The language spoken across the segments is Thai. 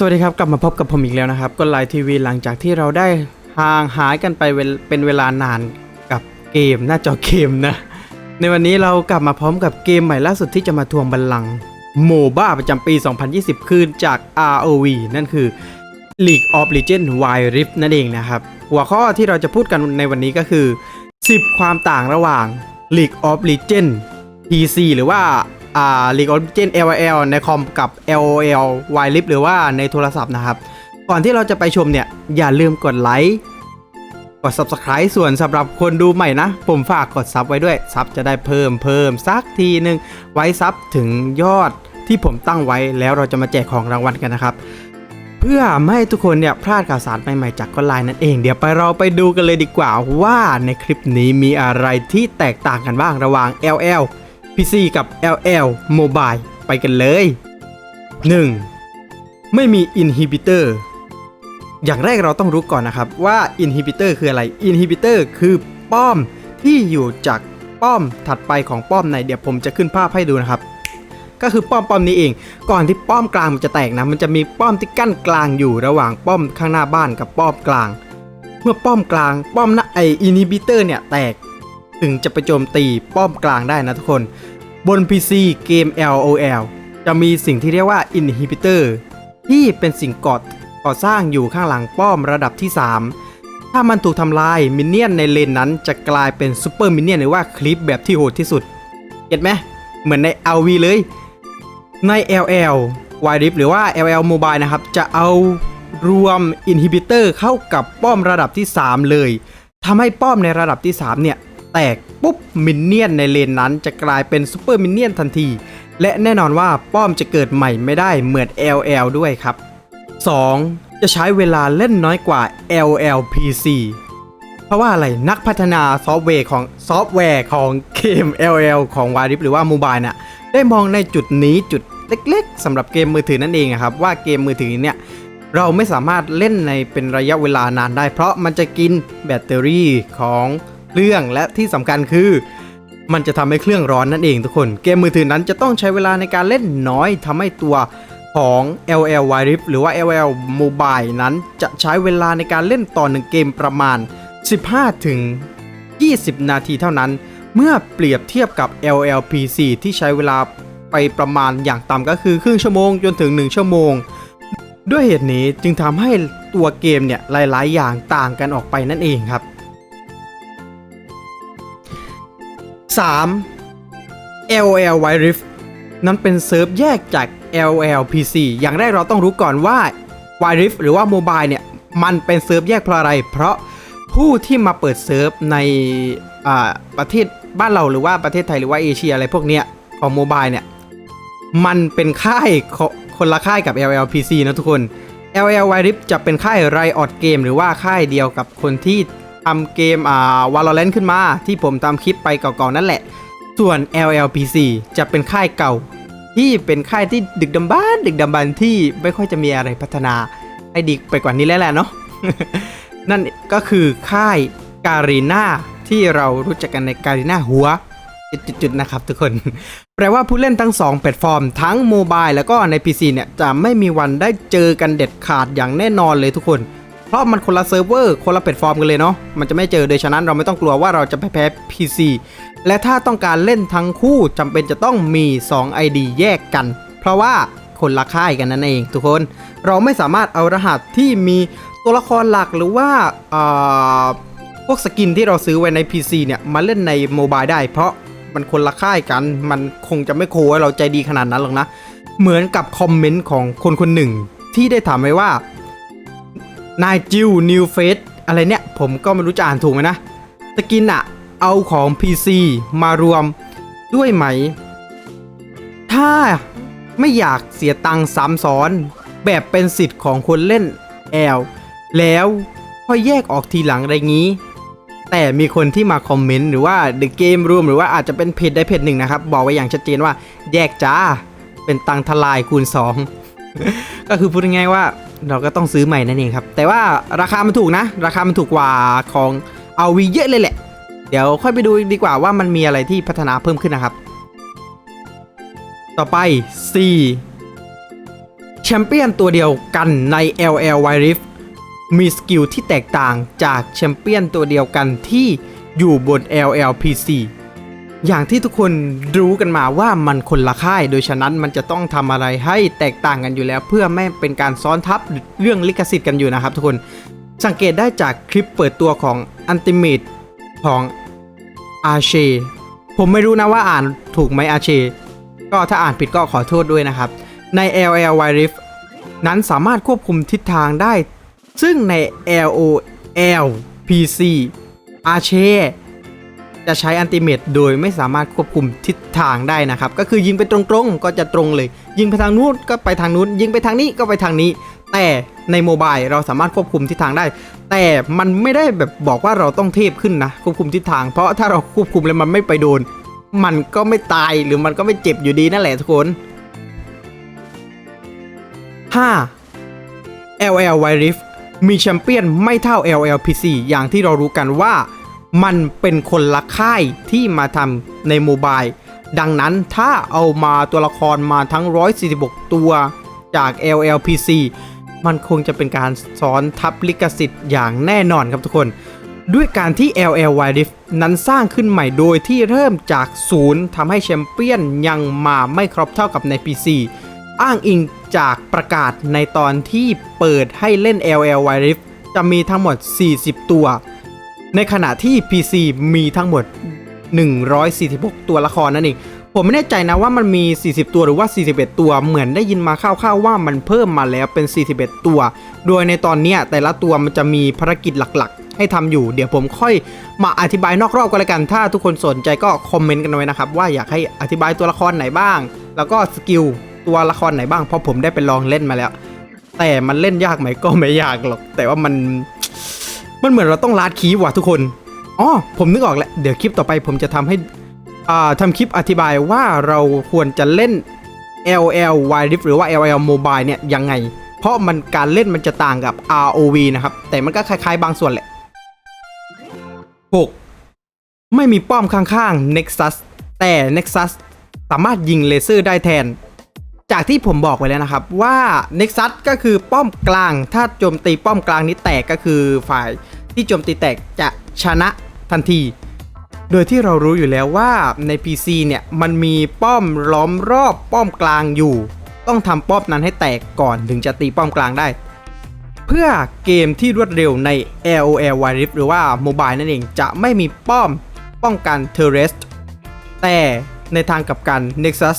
สวัสดีครับ กลับมาพบกับผมอีกแล้วนะครับก็ไลน์ทีวีหลังจากที่เราได้ห่างหายกันไปเวลเป็นเวลานานกับเกมหน้าจอเกมนะ ในวันนี้เรากลับมาพร้อมกับเกมใหม่ล่าสุดที่จะมาทวงบัลลังก์โมบ้าประจำปี 2020 คืนจาก ROV นั่นคือ League of Legends Wild Rift นั่นเองนะครับ หัวข้อที่เราจะพูดกันในวันนี้ก็คือ 10 ความต่างระหว่าง League of Legends PC หรือว่า อ่า League of Legends LOL ในคอมกับ LOL Wild Rift หรือว่าในโทรศัพท์นะครับ ก่อนที่เราจะไปชมเนี่ย อย่าลืมกดไลค์กด Subscribe ส่วนสำหรับคนดูใหม่นะ ผมฝากกดซับไว้ด้วยซับจะได้เพิ่มเพิ่มสักทีหนึ่งไว้ซับถึงยอดที่ผมตั้งไว้แล้วเราจะมาแจกของรางวัลกันนะครับ เพื่อไม่ให้ทุกคนเนี่ยพลาดข่าวสารใหม่ๆจากก็ไลน์นั่นเอง เดี๋ยวไปเราไปดูกันเลยดีกว่าว่าในคลิปนี้มีอะไรที่แตกต่างกันบ้างระหว่าง LL PC กับ LL Mobile ไปกันเลย 1. ไม่มี Inhibitor อย่างแรกเราต้องรู้ก่อนนะครับว่า Inhibitor คืออะไร Inhibitor คือป้อมที่อยู่จากป้อมถัดไปของป้อมในเดี๋ยวผมจะขึ้นภาพให้ดูนะครับ ก็คือป้อมป้อมนี้เอง ก่อนที่ป้อมกลางมันจะแตกนะ มันจะมีป้อมที่กั้นกลางอยู่ระหว่างป้อมข้างหน้าบ้านกับป้อมกลาง เมื่อป้อมกลางป้อมน้าไออินฮิบิเตอร์เนี่ยแตก ถึงจะไปโจมตีป้อมกลางได้นะทุกคน บน PC เกม LOL จะมีสิ่งที่เรียกว่า Inhibitor ที่เป็นสิ่งก่อก่อสร้างอยู่ข้างหลังป้อมระดับที่ 3 ถ้ามันถูกทำลายมินเนี่ยนในเลนนั้นจะกลายเป็นซูเปอร์มินเนี่ยนหรือว่าคลิปแบบที่โหดที่สุด เก็ตไหมเหมือนใน LV เลย ใน LL w i r i f หรือว่า LL Mobile นะครับ จะเอารวม Inhibitor เข้ากับป้อมระดับที่ 3 เลยทำให้ป้อมในระดับที่ 3 เนี่ย แตกปุ๊บมินเนี่ยนในเลนนั้นจะกลายเป็นซูเปอร์มินเนี่ยนทันที และแน่นอนว่าป้อมจะเกิดใหม่ไม่ได้เหมือน LL ด้วยครับ 2. จะใช้เวลาเล่นน้อยกว่า LL PC เพราะว่าอะไรนักพัฒนาซอฟต์แวร์ของซอฟต์แวร์ของเกม LL ของ w i r i f หรือว่า Mobile น่ะได้มองในจุดนี้จุดเล็กๆสำหรับเกมมือถือนั่นเองครับว่าเกมมือถือเนี่ยเราไม่สามารถเล่นในเป็นระยะเวลานานได้ เพราะมันจะกินแบตเตอรี่ของ เครื่องและที่สำคัญคือ มันจะทำให้เครื่องร้อนนั่นเองทุกคน เกมมือถือนั้นจะต้องใช้เวลาในการเล่นน้อยทำให้ตัวของ LL w i r i f หรือว่า LL Mobile นั้นจะใช้เวลาในการเล่นต่อหนึ่งเกมประมาณ 15 ถึง 20 นาทีเท่านั้น เมื่อเปรียบเทียบกับ LL PC ที่ใช้เวลาไปประมาณอย่างต่ำก็คือครึ่งชั่วโมงจนถึง 1 ชั่วโมง ด้วยเหตุนี้จึงทำให้ตัวเกมเนี่ยหลาย ๆ อย่างต่างกันออกไปนั่นเองครับ 3. LOL w i Rift นั้นเป็นเซิร์ฟแยกจาก LOL PC อย่างแรกเราต้องรู้ก่อนว่า w i Rift หรือว่า Mobile เนี่ย มันเป็นเซิร์ฟแยกเพราะอะไร เพราะผู้ที่มาเปิดเซิร์ฟในประเทศบ้านเราหรือว่าประเทศไทยหรือว่าเอเชียอะไรพวกเนี้ยของ Mobile เนี่ย มันเป็นค่ายคนละค่ายกับ LL PC นะทุกคน LL w i Rift จะเป็นค่าย Riot Game หรือว่าค่ายเดียวกับคนที่ ทำเกมอ่า Valorant ขึ้นมาที่ผมทำคลิปไปเก่าๆนั่นแหละ ส่วน LLPC จะเป็นค่ายเก่า ที่เป็นค่ายที่ดึกดำบรรดึกดำบรรที่ไม่ค่อยจะมีอะไรพัฒนาให้ดีไปกว่านี้แล้วแหละเนาะนั่นก็คือค่ายการีนาที่เรารู้จักกันในการีนาหัวจุดๆๆนะครับทุกคน แปลว่าผู้เล่นทั้ง 2 แพลตฟอร์ม ทั้งโมบายแล้วก็ใน PC เนี่ย จะไม่มีวันได้เจอกันเด็ดขาดอย่างแน่นอนเลยทุกคน เพราะมันคนละเซิร์ฟเวอร์คนละแพลตฟอร์มกันเลยเนาะมันจะไม่เจอโดยฉะนั้นเราไม่ต้องกลัวว่าเราจะไปแพ้ PC และถ้าต้องการเล่นทั้งคู่จำเป็นจะต้องมี 2 ID แยกกัน เพราะว่าคนละค่ายกันนั่นเองทุกคน เราไม่สามารถเอารหัสที่มีตัวละครหลักหรือว่าอ่าพวกสกินที่เราซื้อไว้ใน PC เนี่ยมาเล่นในโมบายได้ เพราะมันคนละค่ายกัน มันคงจะไม่โคให้เราใจดีขนาดนั้นหรอกนะ เหมือนกับคอมเมนต์ของคนคนหนึ่งที่ได้ถามไว้ว่า นายจิวนิวเฟสอะไรเนี่ย ผมก็ไม่รู้จะอ่านถูกไหมนะ สกินอะเอาของ PC มารวมด้วยไหม ถ้าไม่อยากเสียตังค์ซ้ำซ้อน แบบเป็นสิทธิ์ของคนเล่น L แล้วค่อยแยกออกทีหลังอะไรงี้ แต่มีคนที่มาคอมเมนต์หรือว่า The Game Room หรือว่าอาจจะเป็นเพจใดเพจหนึ่งนะครับ บอกไว้อย่างชัดเจนว่า แยกจ้าเป็นตังค์ทลายคูณ 2 ก็คือพูดง่ายๆว่า เราก็ต้องซื้อใหม่นั่นเองครับ แต่ว่าราคามันถูกนะ ราคามันถูกกว่าของเอาวีเยอะเลยแหละ เดี๋ยวค่อยไปดูดีกว่าว่ามันมีอะไรที่พัฒนาเพิ่มขึ้นนะครับ ต่อไป4แชมเปี้ยนตัวเดียวกันใน LL Wild Rift มีสกิลที่แตกต่างจากแชมเปี้ยนตัวเดียวกันที่อยู่บน LL PC อย่างที่ทุกคนรู้กันมาว่ามันคนละค่าย โดยฉะนั้นมันจะต้องทำอะไรให้แตกต่างกันอยู่แล้ว เพื่อไม่เป็นการซ้อนทับเรื่องลิขสิทธิ์กันอยู่นะครับทุกคนสังเกตได้จากคลิปเปิดตัวของ Ultimate ของอาเชผมไม่รู้นะว่าอ่านถูกไหมอาเชก็ถ้าอ่านผิดก็ขอโทษด้วยนะครับ ใน LL w i Rift นั้นสามารถควบคุมทิศทางได้ ซึ่งใน LOL PC อาเช จะใช้อันติเมตโดยไม่สามารถควบคุมทิศทางได้นะครับ ก็คือยิงไปตรงๆ ก็จะตรงเลย ยิงไปทางนู้นก็ไปทางนู้น ยิงไปทางนี้ก็ไปทางนี้ แต่ในโมบายเราสามารถควบคุมทิศทางได้ แต่มันไม่ได้แบบบอกว่าเราต้องเทพขึ้นนะ ควบคุมทิศทาง เพราะถ้าเราควบคุมแล้วมันไม่ไปโดน มันก็ไม่ตายหรือมันก็ไม่เจ็บอยู่ดีนั่นแหละทุกคน 5. LL Wild Rift มีแชมเปี้ยนไม่เท่า LLPC อย่างที่เรารู้กันว่า มันเป็นคนละค่ายที่มาทำในโมบาย ดังนั้นถ้าเอามาตัวละครมาทั้ง 146 ตัวจาก LLPC มันคงจะเป็นการซ้อนทับลิขสิทธิ์อย่างแน่นอนครับทุกคน ด้วยการที่ LL Wild Rift นั้นสร้างขึ้นใหม่โดยที่เริ่มจากศูนย์ทำให้แชมเปี้ยนยังมาไม่ครบเท่ากับใน PC อ้างอิงจากประกาศในตอนที่เปิดให้เล่น LL Wild Rift จะมีทั้งหมด 40 ตัว ในขณะที่ PC มีทั้งหมด 146 ตัวละครนั่นเอง ผมไม่แน่ใจนะว่ามันมี 40 ตัวหรือว่า 41 ตัวเหมือนได้ยินมาคร่าวๆว่ามันเพิ่มมาแล้วเป็น 41 ตัว โดยในตอนนี้แต่ละตัวมันจะมีภารกิจหลักๆ ให้ทำอยู่ เดี๋ยวผมค่อยมาอธิบายนอกรอบกันละกัน ถ้าทุกคนสนใจก็คอมเมนต์กันไว้นะครับ ว่าอยากให้อธิบายตัวละครไหนบ้าง แล้วก็สกิลตัวละครไหนบ้างเพราะผมได้ไปลองเล่นมาแล้ว แต่มันเล่นยากไหมก็ไม่ยากหรอกแต่ว่ามัน มันเหมือนเราต้องลาดคีย์ว่ะทุกคนอ๋อผมนึกออกแล้วเดี๋ยวคลิปต่อไปผมจะทำให้อ่าทำคลิปอธิบายว่าเราควรจะเล่น LL Wild Rift หรือว่า LL Mobile เนี่ยยังไง เพราะมันการเล่นมันจะต่างกับ ROV นะครับ แต่มันก็คล้ายๆ บางส่วนแหละ 6. ไม่มีป้อมข้างๆ Nexus แต่ Nexus สามารถยิงเลเซอร์ได้แทน จากที่ผมบอกไว้แล้วนะครับว่า Nexus ก็คือป้อมกลาง ถ้าโจมตีป้อมกลางนี้แตกก็คือฝ่ายที่โจมตีแตกจะชนะทันที โดยที่เรารู้อยู่แล้วว่าใน PC เนี่ยมันมีป้อมล้อมรอบป้อมกลางอยู่ ต้องทำป้อมนั้นให้แตกก่อนถึงจะตีป้อมกลางได้ เพื่อเกมที่รวดเร็วใน LOL Wild Rift หรือว่าโมบายนั่นเองจะไม่มีป้อมป้องกันเทเรสแต่ในทางกลับกัน Nexus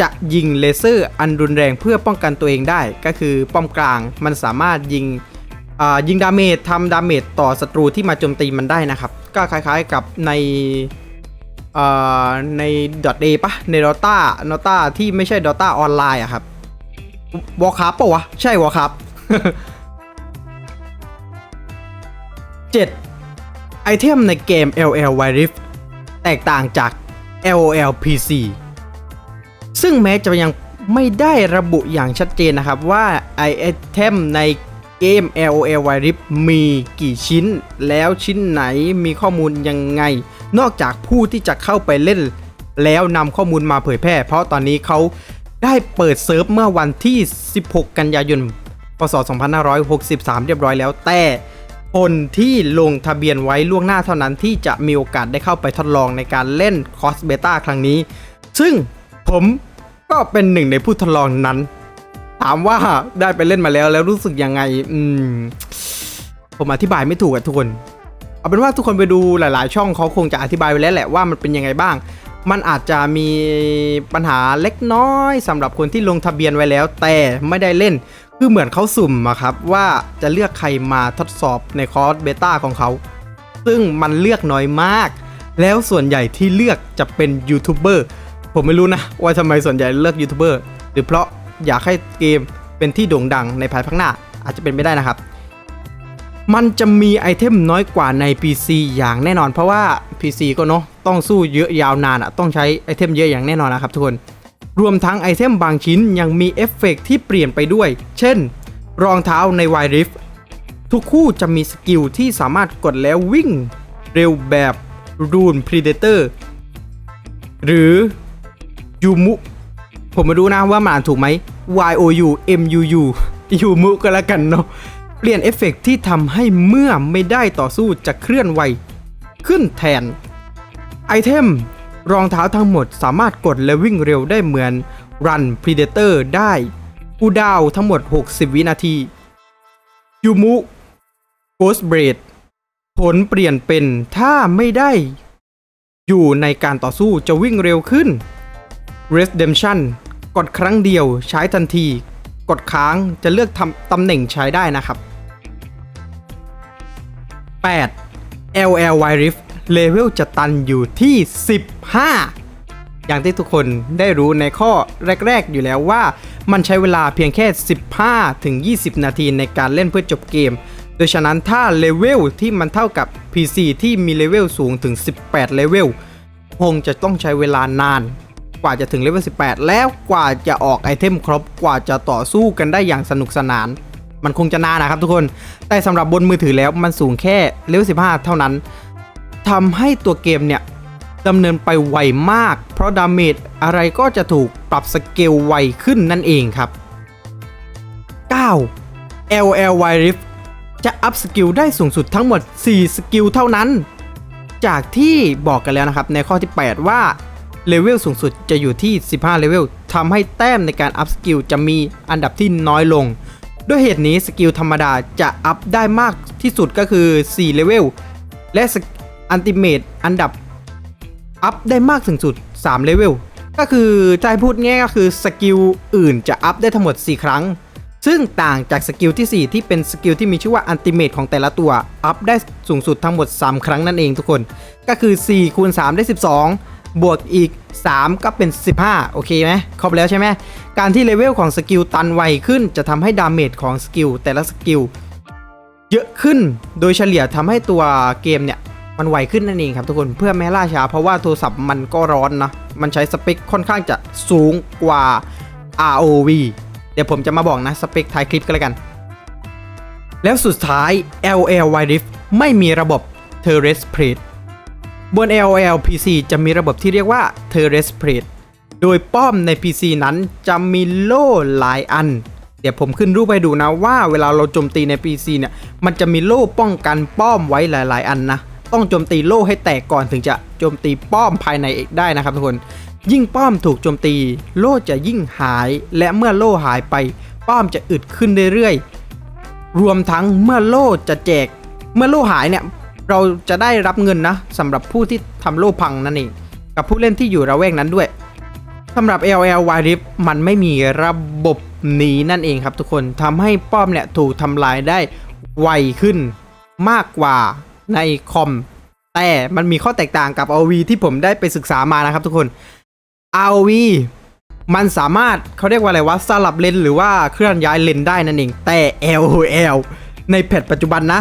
จะยิงเลเซอร์อันรุนแรงเพื่อป้องกันตัวเองได้ ก็คือป้อมกลางมันสามารถยิงยิงดาเมจทำดาเมจต่อศัตรูที่มาโจมตีมันได้นะครับ ก็คล้ายๆกับในอ่าใน .a ปะใน Dota Dota ที่ไม่ใช่ Dota ออนไลน์อะครับวอลคัพปะวะ ใช่วอลคัพ 7. ไอเทมในเกม LL Wild Rift แตกต่างจาก LOL PC ซึ่งแม้จะยังไม่ได้ระบุอย่างชัดเจนนะครับว่าไอเทมในเกม LOL w i Rift มีกี่ชิ้น แล้วชิ้นไหนมีข้อมูลยังไง นอกจากผู้ที่จะเข้าไปเล่น แล้วนำข้อมูลมาเผยแพร่ เพราะตอนนี้เขาได้เปิดเซิร์ฟเมื่อวันที่ 16 กันยายน พศ 2563 เรียบร้อยแล้ว แต่คนที่ลงทะเบียนไว้ล่วงหน้าเท่านั้นที่จะมีโอกาสได้เข้าไปทดลองในการเล่นคอสเบต้าครั้งนี้ ซึ่งผม ก็เป็นหนึ่งในผู้ทดลองนั้น ถามว่าได้ไปเล่นมาแล้วแล้วรู้สึกยังไง อืม ผมอธิบายไม่ถูกอะทุกคน เอาเป็นว่าทุกคนไปดูหลาย ๆ ช่องเขาคงจะอธิบายไปแล้วแหละว่ามันเป็นยังไงบ้าง มันอาจจะมีปัญหาเล็กน้อยสำหรับคนที่ลงทะเบียนไว้แล้ว แต่ไม่ได้เล่น คือเหมือนเขาสุ่มอะครับ ว่าจะเลือกใครมาทดสอบในคอร์สเบต้าของเขาซึ่งมันเลือกน้อยมาก แล้วส่วนใหญ่ที่เลือกจะเป็นยูทูบเบอร์ ผมไม่รู้นะ ว่าทำไมส่วนใหญ่เลือกยูทูบเบอร์หรือเพราะอยากให้เกมเป็นที่โด่งดังในภายภาคหน้าอาจจะเป็นไม่ได้นะครับ มันจะมีไอเทมน้อยกว่าใน PC อย่างแน่นอน เพราะว่า PC ก็เนาะต้องสู้เยอะยาวนานอะต้องใช้ไอเทมเยอะอย่างแน่นอนนะครับทุกคนรวมทั้งไอเทมบางชิ้นยังมีเอฟเฟกต์ที่เปลี่ยนไปด้วย เช่น รองเท้าใน Wild Rift ทุกคู่จะมีสกิลที่สามารถกดแล้ววิ่ง เร็วแบบ Rune Predator หรือ ยูมุ ผมไม่รู้นะว่ามันอ่านถูกไหม Y O U M U U ยูมุก็แล้วกันเนาะเปลี่ยนเอฟเฟกต์ที่ทำให้เมื่อไม่ได้ต่อสู้จะเคลื่อนไหวขึ้นแทน ไอเทม รองเท้าทั้งหมดสามารถกดและวิ่งเร็วได้เหมือน Run Predator ได้กูดาวทั้งหมด 60 วินาที ยูมุ Ghost Blade ผลเปลี่ยนเป็นถ้าไม่ได้ อยู่ในการต่อสู้จะวิ่งเร็วขึ้น Redemption กดครั้งเดียวใช้ทันที กดค้างจะเลือกทำตำแหน่งใช้ได้นะครับ 8. LL Y Rift เลเวลจะตันอยู่ที่ 15 อย่างที่ทุกคนได้รู้ในข้อแรก ๆ อยู่แล้วว่า มันใช้เวลาเพียงแค่ 15 ถึง 20 นาทีในการเล่นเพื่อจบเกม โดยฉะนั้นถ้าเลเวลที่มันเท่ากับ PC ที่มีเลเวลสูงถึง 18 เลเวลคงจะต้องใช้เวลานาน กว่าจะถึงเลเวล18 แล้วกว่าจะออกไอเทมครบกว่าจะต่อสู้กันได้อย่างสนุกสนาน มันคงจะนานนะครับทุกคน แต่สำหรับบนมือถือแล้วมันสูงแค่เลเวล15 เท่านั้นทำให้ตัวเกมเนี่ยดำเนินไปไวมาก เพราะดาเมจอะไรก็จะถูกปรับสเกลไวขึ้นนั่นเองครับ 9. LLY Rift จะอัพสกิลได้สูงสุดทั้งหมด 4 สกิลเท่านั้น จากที่บอกกันแล้วนะครับในข้อที่ 8 ว่า เลเวลสูงสุดจะอยู่ที่ 15 เลเวลทำให้แต้มในการอัพสกิลจะมีอันดับที่น้อยลง ด้วยเหตุนี้สกิลธรรมดาจะอัพได้มากที่สุดก็คือ 4 เลเวล และอันติเมตอันดับอัพได้มากถึงสุด 3 เลเวล ก็คือถ้าให้พูดง่ายก็คือสกิลอื่นจะอัพได้ทั้งหมด 4 ครั้ง ซึ่งต่างจากสกิลที่ 4 ที่เป็นสกิลที่มีชื่อว่าอันติเมตของแต่ละตัว อัพได้สูงสุดทั้งหมด 3 ครั้งนั่นเองทุกคน ก็คือ4คูณ3ได้ 12 บวกอีก 3 ก็เป็น 15 โอเคไหมครบแล้วใช่ไหมการที่เลเวลของสกิลตันไวขึ้นจะทำให้ดาเมจของสกิลแต่ละสกิลเยอะขึ้นโดยเฉลี่ยทำให้ตัวเกมเนี่ยมันไวขึ้นนั่นเองครับทุกคนเพื่อไม่ล่าช้าเพราะว่าโทรศัพท์มันก็ร้อนนะมันใช้สเปคค่อนข้างจะสูงกว่า ROV เดี๋ยวผมจะมาบอกนะสเปคท้ายคลิปก็แล้วกัน แล้วสุดท้าย LL w i Rift ไม่มีระบบ Terrace Plate บน LL PC จะมีระบบที่เรียกว่า Terrace Plate โดยป้อมใน PC นั้นจะมีโล่หลายอัน เดี๋ยวผมขึ้นรูปให้ดูนะว่าเวลาเราโจมตีใน PC เนี่ย มันจะมีโล่ป้องกันป้อมไว้หลาย ๆ อันนะ ต้องโจมตีโล่ให้แตกก่อนถึงจะโจมตีป้อมภายในได้นะครับทุกคน ยิ่งป้อมถูกโจมตี โล่จะยิ่งหาย และเมื่อโล่หายไป ป้อมจะอึดขึ้นเรื่อยๆ รวมทั้งเมื่อโล่จะแจก เมื่อโล่หายเนี่ย เราจะได้รับเงินนะสำหรับผู้ที่ทำโล่พังนั่นเองกับผู้เล่นที่อยู่ระแวกนั้นด้วยสำหรับ LL w i Rift มันไม่มีระบบนี้นั่นเองครับทุกคนทำให้ป้อมเนี่ยถูกทำลายได้ไวขึ้นมากกว่าในคอม แต่มันมีข้อแตกต่างกับ ROV ที่ผมได้ไปศึกษามานะครับทุกคน ROV มันสามารถเขาเรียกว่าอะไรวะสลับเลนหรือว่าเคลื่อนย้ายเลนได้นั่นเอง แต่ LOL ในแพทปัจจุบันนะ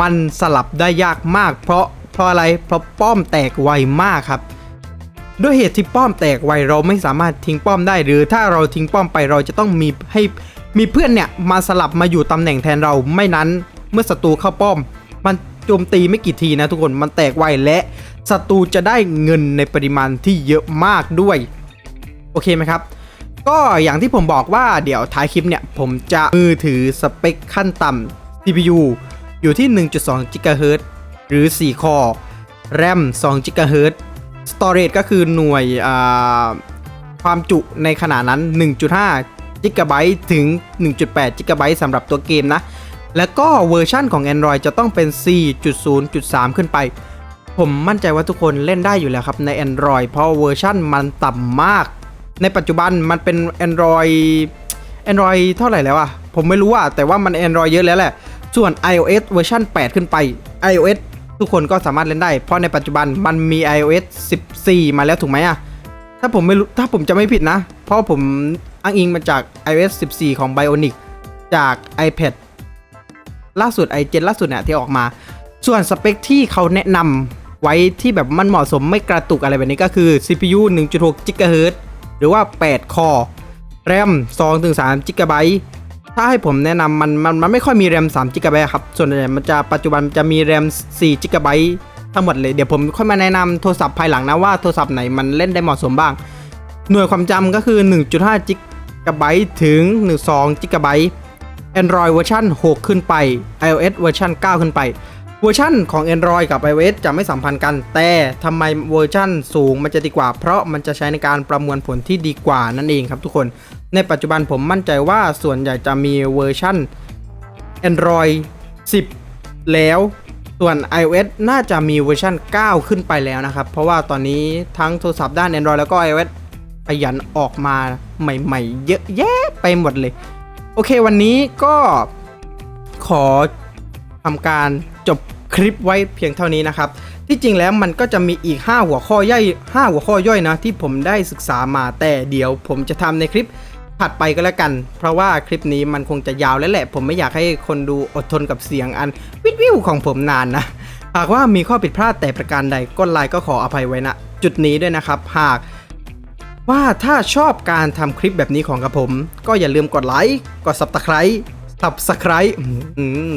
มันสลับได้ยากมาก เพราะเพราะอะไรเพราะป้อมแตกไวมากครับ ด้วยเหตุที่ป้อมแตกไวเราไม่สามารถทิ้งป้อมได้ หรือถ้าเราทิ้งป้อมไปเราจะต้องมีให้มีเพื่อนเนี่ยมาสลับมาอยู่ตำแหน่งแทนเราไม่นั้นเมื่อศัตรูเข้าป้อม มันโจมตีไม่กี่ทีนะทุกคนมันแตกไวและศัตรูจะได้เงินในปริมาณที่เยอะมากด้วย โอเคไหมครับ ก็อย่างที่ผมบอกว่าเดี๋ยวท้ายคลิปเนี่ย ผมจะมือถือสเปคขั้นต่ำ CPU อยู่ที่ 1.2 GHz หรือ 4 คอ RAM 2 GHz Storage ก็คือหน่วยความจุในขนาดนั้น 1.5 GB ถึง 1.8 GB สำหรับตัวเกมนะ แล้วก็เวอร์ชั่นของ Android จะต้องเป็น 4.0.3 ขึ้นไป ผมมั่นใจว่าทุกคนเล่นได้อยู่แล้วครับใน Android เพราะเวอร์ชั่นมันต่ำมาก ในปัจจุบันมันเป็น Android Android เท่าไหร่แล้วอะผมไม่รู้อะแต่ว่ามัน Android เยอะแล้วแหละ ส่วน iOS เวอร์ชัน8 ขึ้นไป iOS ทุกคนก็สามารถเล่นได้ เพราะในปัจจุบันมันมี iOS 14 มาแล้วถูกไหมอะถ้าผมไม่รู้ถ้าผมจะไม่ผิดนะ เพราะผมอ้างอิงมาจาก iOS 14 ของ Bionic จาก iPad ล่าสุดไอเจนล่าสุดเนี่ยที่ออกมา ส่วนสเปคที่เขาแนะนำไว้ที่แบบมันเหมาะสมไม่กระตุกอะไรแบบนี้ก็คือ CPU 1.6 GHz หรือว่า 8 คอ RAM 2-3 GB ถ้าให้ผมแนะนำมันมันมันไม่ค่อยมี RAM 3 GB ครับ ส่วนใหญ่มันจะปัจจุบันจะมี RAM 4 GB ทั้งหมดเลย เดี๋ยวผมค่อยมาแนะนำโทรศัพท์ภายหลังนะว่าโทรศัพท์ไหนมันเล่นได้เหมาะสมบ้าง หน่วยความจำก็คือ 1.5จิกะไบต์ถึง 12 g b Android เวอร์ชัน6 ขึ้นไป iOS เวอร์ชัน9 ขึ้นไป เวอร์ชันของ Android กับ iOS จะไม่สัมพันธ์กัน แต่ทำไมเวอร์ชันสูงมันจะดีกว่า เพราะมันจะใช้ในการประมวลผลที่ดีกว่านั่นเองครับทุกคน ในปัจจุบันผมมั่นใจว่าส่วนใหญ่จะมีเวอร์ชัน Android 10 แล้ว ส่วน iOS น่าจะมีเวอร์ชัน9 ขึ้นไปแล้วนะครับ เพราะว่าตอนนี้ทั้งโทรศัพท์ด้าน Android แล้วก็ iOS ขยันออกมาใหม่ๆ เยอะแยะไปหมดเลย โอเควันนี้ก็ขอทำการจบคลิปไว้เพียงเท่านี้นะครับ ที่จริงแล้วมันก็จะมีอีก 5 หัวข้อย่อย5หัวข้อย่อยนะ ที่ผมได้ศึกษามาแต่เดี๋ยวผมจะทำในคลิป ถัดไปก็แล้วกัน เพราะว่าคลิปนี้มันคงจะยาวแล้วแหละ ผมไม่อยากให้คนดูอดทนกับเสียงอันวิววิวของผมนานนะ หากว่ามีข้อผิดพลาดแต่ประการใดก็ไลน์ก็ขออภัยไว้นะจุดนี้ด้วยนะครับ หากว่าถ้าชอบการทำคลิปแบบนี้ของกับผม ก็อย่าลืมกดไลค์กด subscribe subscribe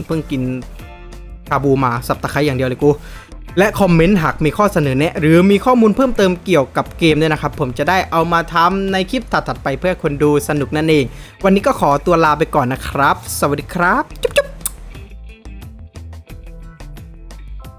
เพิ่งกินคาบูมา subscribe อย่างเดียวเลยกู และคอมเมนต์หากมีข้อเสนอแนะ หรือมีข้อมูลเพิ่มเติมเกี่ยวกับเกมเนี่ยนะครับ ผมจะได้เอามาทำในคลิปถัดๆไปเพื่อคนดูสนุกนั่นเอง วันนี้ก็ขอตัวลาไปก่อนนะครับ สวัสดีครับจุ๊บ